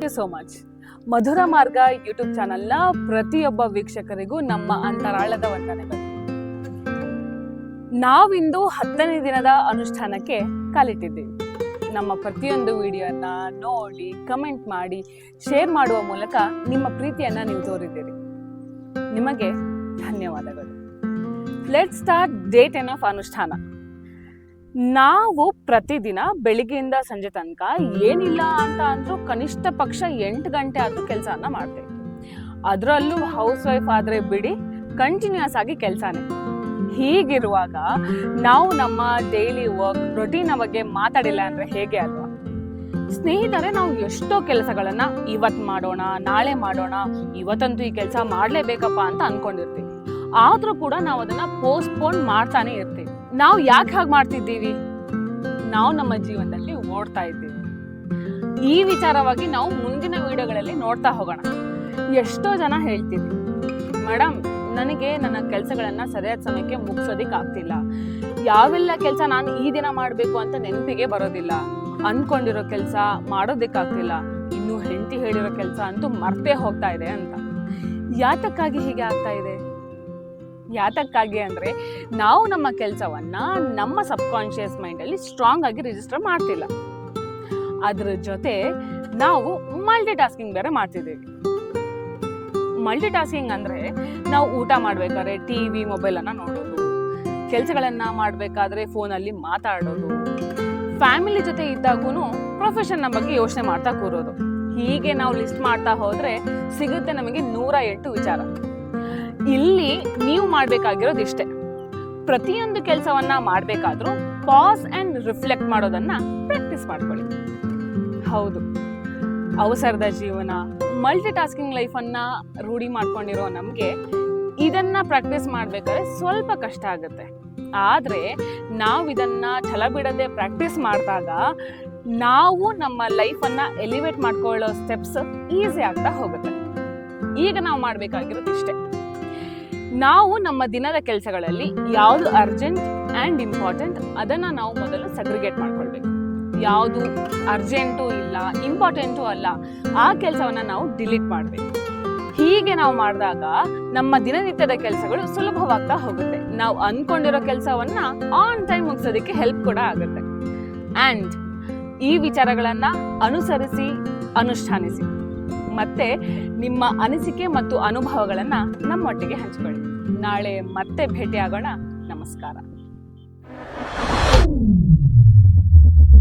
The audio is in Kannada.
Thank you so much. Madhura Marga YouTube ಚಾನಲ್ನ ಪ್ರತಿಯೊಬ್ಬ ವೀಕ್ಷಕರಿಗೂ ನಮ್ಮ ಅಂತರಾಳದ ವಂದನೆಗಳು. ನಾವಿಂದು ಹತ್ತನೇ ದಿನದ ಅನುಷ್ಠಾನಕ್ಕೆ ಕಾಲಿಟ್ಟಿದ್ದೀವಿ. ನಮ್ಮ ಪ್ರತಿಯೊಂದು ವಿಡಿಯೋನ ನೋಡಿ, ಕಮೆಂಟ್ ಮಾಡಿ, ಶೇರ್ ಮಾಡುವ ಮೂಲಕ ನಿಮ್ಮ ಪ್ರೀತಿಯನ್ನ ನೀವು ತೋರಿದ್ದೀರಿ. ನಿಮಗೆ ಧನ್ಯವಾದಗಳು. Let start date ten of ಅನುಷ್ಠಾನ. ನಾವು ಪ್ರತಿದಿನ ಬೆಳಿಗ್ಗೆಯಿಂದ ಸಂಜೆ ತನಕ ಏನಿಲ್ಲ ಅಂತ ಅಂದ್ರೂ ಕನಿಷ್ಠ ಪಕ್ಷ ಎಂಟು ಗಂಟೆ ಆದ್ರೂ ಕೆಲಸನ ಮಾಡ್ತೇವೆ. ಅದರಲ್ಲೂ ಹೌಸ್ ವೈಫ್ ಆದ್ರೆ ಬಿಡಿ ಕಂಟಿನ್ಯೂಸ್ ಆಗಿ ಕೆಲಸನೇ. ಹೀಗಿರುವಾಗ ನಾವು ನಮ್ಮ ಡೈಲಿ ವರ್ಕ್ ರೊಟೀನ್ ಬಗ್ಗೆ ಮಾತಾಡಿಲ್ಲ ಅಂದ್ರೆ ಹೇಗೆ ಅಲ್ವಾ? ಸ್ನೇಹಿತರೆ, ನಾವು ಎಷ್ಟೋ ಕೆಲಸಗಳನ್ನ ಇವತ್ತು ಮಾಡೋಣ, ನಾಳೆ ಮಾಡೋಣ, ಇವತ್ತಂತೂ ಈ ಕೆಲಸ ಮಾಡಲೇಬೇಕಪ್ಪ ಅಂತ ಅನ್ಕೊಂಡಿರ್ತೀವಿ. ಆದ್ರೂ ಕೂಡ ನಾವು ಅದನ್ನ ಪೋಸ್ಟ್ಪೋನ್ ಮಾಡ್ತಾನೆ ಇರ್ತೀವಿ. ನಾವು ಯಾಕೆ ಹಾಗೆ ಮಾಡ್ತಿದ್ದೀವಿ? ನಾವು ನಮ್ಮ ಜೀವನದಲ್ಲಿ ಓಡ್ತಾ ಇದ್ದೀವಿ. ಈ ವಿಚಾರವಾಗಿ ನಾವು ಮುಂದಿನ ವಿಡಿಯೋಗಳಲ್ಲಿ ನೋಡ್ತಾ ಹೋಗೋಣ. ಎಷ್ಟೋ ಜನ ಹೇಳ್ತೀವಿ ಮೇಡಮ್ ನನಗೆ ನನ್ನ ಕೆಲಸಗಳನ್ನು ಸರಿಯಾದ ಸಮಯಕ್ಕೆ ಮುಗಿಸೋದಿಕ್ ಆಗ್ತಿಲ್ಲ. ಯಾವೆಲ್ಲ ಕೆಲಸ ನಾನು ಈ ದಿನ ಮಾಡಬೇಕು ಅಂತ ನೆನಪಿಗೆ ಬರೋದಿಲ್ಲ. ಅನ್ಕೊಂಡಿರೋ ಕೆಲಸ ಮಾಡೋದಕ್ಕಾಗ್ತಿಲ್ಲ ಇನ್ನು ಹೆಂಡತಿ ಹೇಳಿರೋ ಕೆಲಸ ಅಂತೂ ಮರ್ತೇ ಹೋಗ್ತಾ ಇದೆ ಅಂತ. ಯಾತಕ್ಕಾಗಿ ಹೀಗೆ ಆಗ್ತಾ ಇದೆ? ಯಾತಕ್ಕಾಗಿ ಅಂದರೆ ನಾವು ನಮ್ಮ ಕೆಲಸವನ್ನ ನಮ್ಮ ಸಬ್ಕಾನ್ಷಿಯಸ್ ಮೈಂಡಲ್ಲಿ ಸ್ಟ್ರಾಂಗ್ ಆಗಿ ರಿಜಿಸ್ಟರ್ ಮಾಡ್ತಿಲ್ಲ. ಅದರ ಜೊತೆ ನಾವು ಮಲ್ಟಿ ಟಾಸ್ಕಿಂಗ್ ಬೇರೆ ಮಾಡ್ತಿದ್ದೀವಿ ಮಲ್ಟಿ ಟಾಸ್ಕಿಂಗ್ ಅಂದರೆ ನಾವು ಊಟ ಮಾಡಬೇಕಾದ್ರೆ ಟಿ ವಿ ಮೊಬೈಲನ್ನು ನೋಡೋದು, ಕೆಲಸಗಳನ್ನು ಮಾಡಬೇಕಾದ್ರೆ ಫೋನಲ್ಲಿ ಮಾತಾಡೋದು, ಫ್ಯಾಮಿಲಿ ಜೊತೆ ಇದ್ದಾಗೂ ಪ್ರೊಫೆಷನ್ನ ಬಗ್ಗೆ ಯೋಚನೆ ಮಾಡ್ತಾ ಕೂರೋದು. ಹೀಗೆ ನಾವು ಲಿಸ್ಟ್ ಮಾಡ್ತಾ ಹೋದರೆ ಸಿಗುತ್ತೆ ನಮಗೆ ನೂರ ಎಂಟು ವಿಚಾರ. ಇಲ್ಲಿ ನೀವು ಮಾಡಬೇಕಾಗಿರೋದು ಇಷ್ಟೇ ಪ್ರತಿಯೊಂದು ಕೆಲಸವನ್ನ ಮಾಡಬೇಕಾದ್ರೂ ಪಾಸ್ ಅಂಡ್ ರಿಫ್ಲೆಕ್ಟ್ ಮಾಡೋದನ್ನ ಪ್ರಾಕ್ಟೀಸ್ ಮಾಡ್ಕೊಳ್ಳಿ. ಹೌದು. ಅವಸರದ ಜೀವನ ಮಲ್ಟಿ ಟಾಸ್ಕಿಂಗ್ ಲೈಫನ್ನ ರೂಢಿ ಮಾಡ್ಕೊಂಡಿರೋ ನಮಗೆ ಇದನ್ನ ಪ್ರಾಕ್ಟೀಸ್ ಮಾಡಬೇಕಾದ್ರೆ ಸ್ವಲ್ಪ ಕಷ್ಟ ಆಗುತ್ತೆ. ಆದರೆ ನಾವು ಇದನ್ನ ಛಲ ಬಿಡದೆ ಪ್ರಾಕ್ಟೀಸ್ ಮಾಡಿದಾಗ ನಾವು ನಮ್ಮ ಲೈಫನ್ನು ಎಲಿವೇಟ್ ಮಾಡ್ಕೊಳ್ಳೋ ಸ್ಟೆಪ್ಸ್ ಈಸಿ ಆಗ್ತಾ ಹೋಗುತ್ತೆ. ಈಗ ನಾವು ಮಾಡಬೇಕಾಗಿರೋದು ಇಷ್ಟೇ ನಾವು ನಮ್ಮ ದಿನದ ಕೆಲಸಗಳಲ್ಲಿ ಯಾವುದು ಅರ್ಜೆಂಟ್ ಆ್ಯಂಡ್ ಇಂಪಾರ್ಟೆಂಟ್ ಅದನ್ನು ನಾವು ಮೊದಲು ಸಗ್ರಿಗೇಟ್ ಮಾಡ್ಕೊಳ್ಬೇಕು. ಯಾವುದು ಅರ್ಜೆಂಟು ಇಲ್ಲ ಇಂಪಾರ್ಟೆಂಟು ಅಲ್ಲ, ಆ ಕೆಲಸವನ್ನು ನಾವು ಡಿಲೀಟ್ ಮಾಡಬೇಕು. ಹೀಗೆ ನಾವು ಮಾಡಿದಾಗ ನಮ್ಮ ದಿನನಿತ್ಯದ ಕೆಲಸಗಳು ಸುಲಭವಾಗ್ತಾ ಹೋಗುತ್ತೆ. ನಾವು ಅಂದ್ಕೊಂಡಿರೋ ಕೆಲಸವನ್ನ ಆನ್ ಟೈಮ್ ಮುಗಿಸೋದಕ್ಕೆ ಹೆಲ್ಪ್ ಕೂಡ ಆಗುತ್ತೆ. ಆ್ಯಂಡ್ ಈ ವಿಚಾರಗಳನ್ನು ಅನುಸರಿಸಿ, ಅನುಷ್ಠಾನಿಸಿ. ಮತ್ತೆ ನಿಮ್ಮ ಅನಿಸಿಕೆ ಮತ್ತು ಅನುಭವಗಳನ್ನು ನಮ್ಮೊಟ್ಟಿಗೆ ಹಂಚಿಕೊಳ್ಳಿ. ನಾಳೆ ಮತ್ತೆ ಭೇಟಿಯಾಗೋಣ. ನಮಸ್ಕಾರ.